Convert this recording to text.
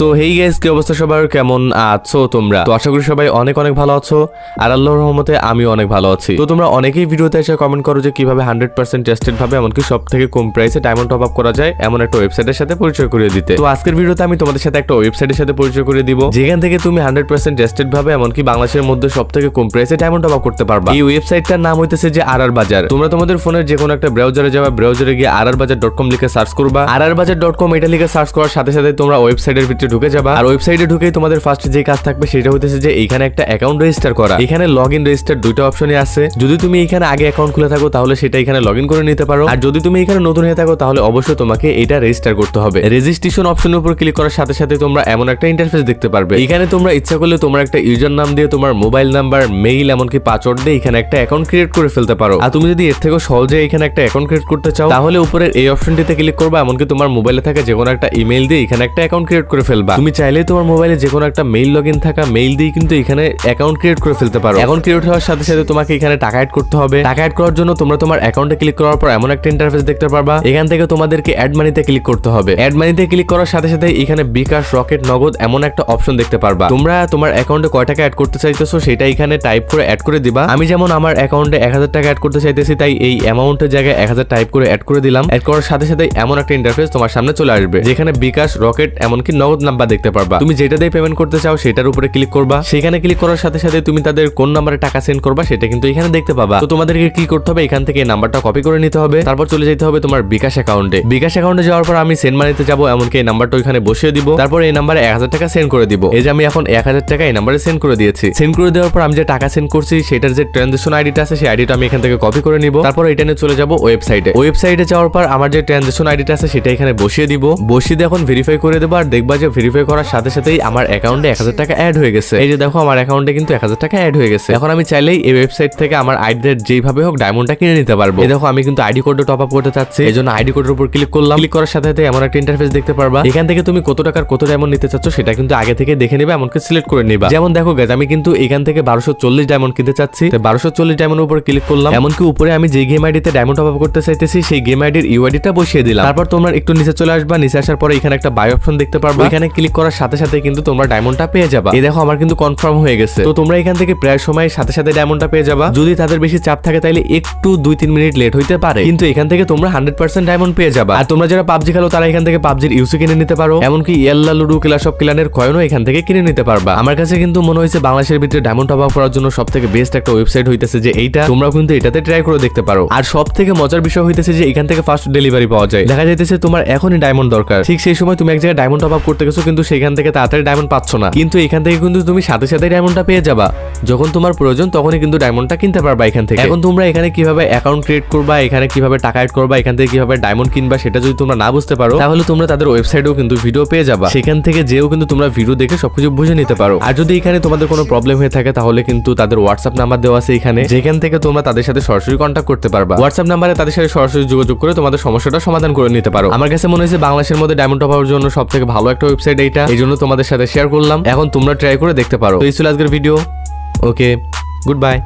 So hey guys কি অবস্থা সবার? কেমন আছো তোমরা? তো আশা করি সবাই অনেক অনেক ভালো আছো, আর আল্লাহর রহমতে আমি অনেক ভালো আছি। তো তোমরা অনেকেই ভিডিওতে এসে কমেন্ট করো যে কীভাবে হান্ড্রেড পার্সেন্ট টেস্টেড ভাবে এমনকি সব থেকে কম প্রাইসে ডায়মন্ড টপ আপ করা যায় এমন একটা ওয়েবসাইটের সাথে পরিচয় করিয়ে দিতে। তো আজকের ভিডিওতে আমি তোমাদের সাথে একটা ওয়েবসাইটের সাথে পরিচয় করে দিব, যেখান থেকে তুমি হান্ড্রেড পার্সেন্ট টেস্টেড ভাবে এমনকি বাংলাদেশের মধ্যে সব থেকে কম প্রাইসে ডায়মন্ড টপ আপ করতে পারবা। এই ওয়েবসাইটটার নাম হইতেছে যে আর আর বাজার। তোমরা তোমাদের ফোনের যে কোনো একটা ব্রাউজারে যাবা ব্রাউজারে গিয়ে আর আর বাজার ডট কম লিখে সার্চ করবা। আর আর বাজার ডট কম এটা লিখে সার্চ করার সাথে সাথে তোমরা ওয়েবসাইটের ভিতরে ঢুকে যাবা। আর ওয়েবসাইটে ঢুকেই তোমাদের ফার্স্ট যে কাজ থাকবে সেটা হইতেছে যে এখানে একটা অ্যাকাউন্ট রেজিস্টার করা। এখানে লগ ইন রেজিস্টার দুইটা অপশনই আছে। যদি তুমি এখানে আগে অ্যাকাউন্ট খুলে থাকো, তাহলে সেটা এখানে লগ করে নিতে পারো। আর যদি তুমি এখানে নতুন হয়ে থাকো, তাহলে অবশ্যই তোমাকে এটা রেজিস্টার করতে হবে। রেজিস্ট্রেশন অপশনের উপর ক্লিক করার সাথে সাথে তোমরা এমন একটা ইন্টারফেস দেখতে পারবে। এখানে তোমরা ইচ্ছা করলে তোমার একটা ইউজার নাম দিয়ে, তোমার মোবাইল নাম্বার মেইল এমনকি পাসওয়ার্ড দিয়ে এখানে একটা অ্যাকাউন্ট ক্রিয়েট করে ফেলতে পারো। আর তুমি যদি এর থেকেও সহজে এখানে একটা অ্যাকাউন্ট ক্রিয়েট করতে চাও, তাহলে উপরের এই অপশনটিতে ক্লিক করবা। এমনকি তোমার মোবাইলে থাকা যে কোনো একটা ইমেল দিয়ে এখানে একটা অ্যাকাউন্ট ক্রিয়েট করে ফেলবা। তুমি চাইলে তোমার মোবাইলে যে কোনো একটা মেইল লগ থাকা মেইল দিয়ে কিন্তু এখানে অ্যাকাউন্ট ক্রিয়েট করে ফেলতে পারো। অ্যাকাউন্ট ক্রিয়েট হওয়ার সাথে সাথে তোমাকে এখানে টাকা অ্যাড করতে হবে। টাকা অ্যাড করার জন্য তোমরা তোমার অ্যাকাউন্টে ক্লিক করার পর এমন একটা ইন্টারফেস দেখতে পারবা। এখান থেকে তোমাদেরকে অ্যাড মানিতে ক্লিক করতে হবে। অ্যাড মানিতে ক্লিক করার সাথে সাথে এখানে বিকাশ রকেট নগদ এমন একটা অপশন দেখতে পারবা। তোমরা তোমার অ্যাকাউন্টে কয় টাকা অ্যাড করতে চাইতেছো সেটা এখানে টাইপ করে অ্যাড করে দিবা। আমি যেমন আমার অ্যাকাউন্টে এক হাজার টাকা অ্যাড করতে চাইতেছি তাই এই অ্যামাউন্টের জায়গায় এক হাজার টাইপ করে অ্যাড করে দিলাম। অ্যাড করার সাথে সাথে এমন একটা ইন্টারফেস তোমার সামনে চলে আসবে যেখানে বিকাশ রকেট এমনকি নগদ নাম্বার দেখতে পারবা। তুমি যেটা দিয়ে পেমেন্ট করতে চাও সেটার উপরে ক্লিক করবা। সেখানে ক্লিক করার সাথে সাথে তুমি তাদের কোন নাম্বারে টাকা সেন্ড করবা সেটা কিন্তু এখানে দেখতে পাবা। তো তোমাদেরকে কি করতে হবে? এখান থেকে নাম্বারটা কপি করে নিতে হবে। তারপর চলে যেতে হবে তোমার বিকাশ অ্যাকাউন্টে বিকাশ অ্যাকাউন্টে যাওয়ার পর আমি সেন্ড মানিতে যাব, এমনকি এই নাম্বারটা ওইখানে বসিয়ে দিব। তারপর এই নাম্বারে এক হাজার টাকা সেন্ড করে দিব। এই যে আমি এখন এক হাজার টাকা এই নাম্বারে সেন্ড করে দিয়েছি। সেন্ড করে দেওয়ার পর আমি যে টাকা সেন্ড করছি, সেটার যে ট্রানজেকশন আইডিটা আছে, সেই আইডিটা আমি এখান থেকে কপি করে নিব। তারপর এটা নিয়ে চলে যাব ওয়েবসাইটে ওয়েবসাইটে যাওয়ার পর আমার যে ট্রানজেকশন আইডিটা আছে, সেটা এখানে বসিয়ে দিব। বসিয়ে দিয়ে এখন ভেরিফাই করে দেবো আর দেখবা যে ভেরিফাই করার সাথে সাথেই আমার অ্যাকাউন্টে এক হাজার টাকা অ্যাড হয়ে গেছে। এই যে দেখো আমার অ্যাকাউন্টে কিন্তু এক হাজার টাকা অ্যাড হয়ে গেছে। এখন আমি চাইলেই এই ওয়েবসাইট থেকে আমার আইডির যেভাবে হোক ডায়মন্ডটা কিনে নিতে পারব। দেখো আমি কিন্তু আইডি কোডও টপ আপ করতে চাচ্ছি। এই জন্য আইডি কোডের উপর ক্লিক করলাম। ক্লিক করার সাথে সাথে এমন একটা ইন্টারফেস দেখতে পারবা। এখান থেকে তুমি কত টাকার কত ডায়মন্ড নিতে চাচ্ছ সেটা কিন্তু আগে থেকে দেখে নেবে এমনকি সিলেক্ট করে নিবা। যেমন দেখো গাছ আমি কিন্তু এখান থেকে বারোশো চল্লিশ ডায়মন্ড কিনতে চাচ্ছি। বারোশো চল্লিশ ডায়মন্ড উপর ক্লিক করলাম। এমনকি উপরে আমি যে গেম আইডিতে ডায়মন্ড টপ আপ করতে চাইতেছি সেই গেম আইডির ইউআইডিটা বসিয়ে দিলাম। তারপর তোমরা একটু নিচে চলে আসবা। নিচে আসার পরে এখানে একটা বাই অপশন দেখতে পারবা। এখানে ক্লিক করার সাথে সাথে কিন্তু তোমরা ডায়মন্ডটা পেয়ে যাবা। এই দেখো, আমার কিন্তু কনফার্ম হয়ে গেছে। তো তোমরা এখান থেকে প্রায় সময় সাথে সাথে ডায়মন্ডটা পেয়ে যাবা। যদি তাদের বেশি চাপ থাকে তাহলে একটু দুই তিন মিনিট লেট হইতে পারে। কিন্তু এখান থেকে তোমরা হান্ড্রেড পার্সেন্ট ডায়মন্ড পেয়ে যাবা। আর তোমরা যারা পাবজি খেলো, তারা এখান থেকে পাবজির ইউসি কিনে নিতে পারো। এমনকি ইয়াল্লা, লুডু ক্লাস অফ ক্লানের কয়েনও এখান থেকে কিনে নিতে পারবা। আমার কাছে কিন্তু মনে হয়েছে বাংলাদেশের ভিতরে ডায়মন্ড টপ আপ করার জন্য সব থেকে বেস্ট একটা ওয়েবসাইট হইতেছে যে এইটা। তোমরা কিন্তু এটাতে ট্রাই করে দেখতে পারো। আর সব থেকে মজার বিষয় হইতেছে যে এখান থেকে ফার্স্ট ডেলিভারি পাওয়া যায়। দেখা যাইতেছে তোমার এখনই ডায়মন্ড দরকার। ঠিক সেই সময় তুমি এক জায়গায় ডায়মন্ড টপ আপ করতে গেছো কিন্তু সেখান থেকে তাড়াতাড়ি ডায়মন্ড পাচ্ছ না। কিন্তু এখান থেকে কিন্তু তুমি সাথে সাথে ডায়মন্ডটা পেয়ে যাবা। যখন তোমার প্রয়োজন, তখনই কিন্তু ডায়মন্ডটা কিনতে পারবা এখান থেকে। এখন তোমরা এখানে কীভাবে অ্যাকাউন্ট ক্রিয়েট করবা, এখানে কীভাবে টাকা অ্যাড করবা, এখান থেকে কীভাবে ডায়মন্ড কিনবা, সেটা যদি তোমরা না বুঝতে পারো, তাহলে তোমরা তাদের ওয়েবসাইটেও কিন্তু ভিডিও পেয়ে যাবা। সেখান থেকে যেও কিন্তু তোমরা ভিডিও দেখে সবকিছু বুঝে নিতে পারো। আর যদি এখানে তোমাদের কোনো প্রবলেম হয়ে থাকে, তাহলে কিন্তু তাদের হোয়াটসঅ্যাপ নাম্বার দেওয়া আছে এখানে। যেখান থেকে তোমরা তাদের সাথে সরাসরি কন্ট্যাক্ট করতে পারবা। হোয়াটসঅ্যাপ নাম্বারে তাদের সাথে সরাসরি যোগাযোগ করে তোমাদের সমস্যাটা সমাধান করে নিতে পারো। আমার কাছে মনে হয়েছে বাংলাদেশের মধ্যে ডায়মন্ড টপ হওয়ার জন্য সব থেকে ভালো একটা ওয়েবসাইট এইটা এই জন্য তোমাদের সাথে শেয়ার করলাম। এখন তোমরা ট্রাই করে দেখতে পারো। তো এই ছিল আজকের ভিডিও ওকে গুড বাই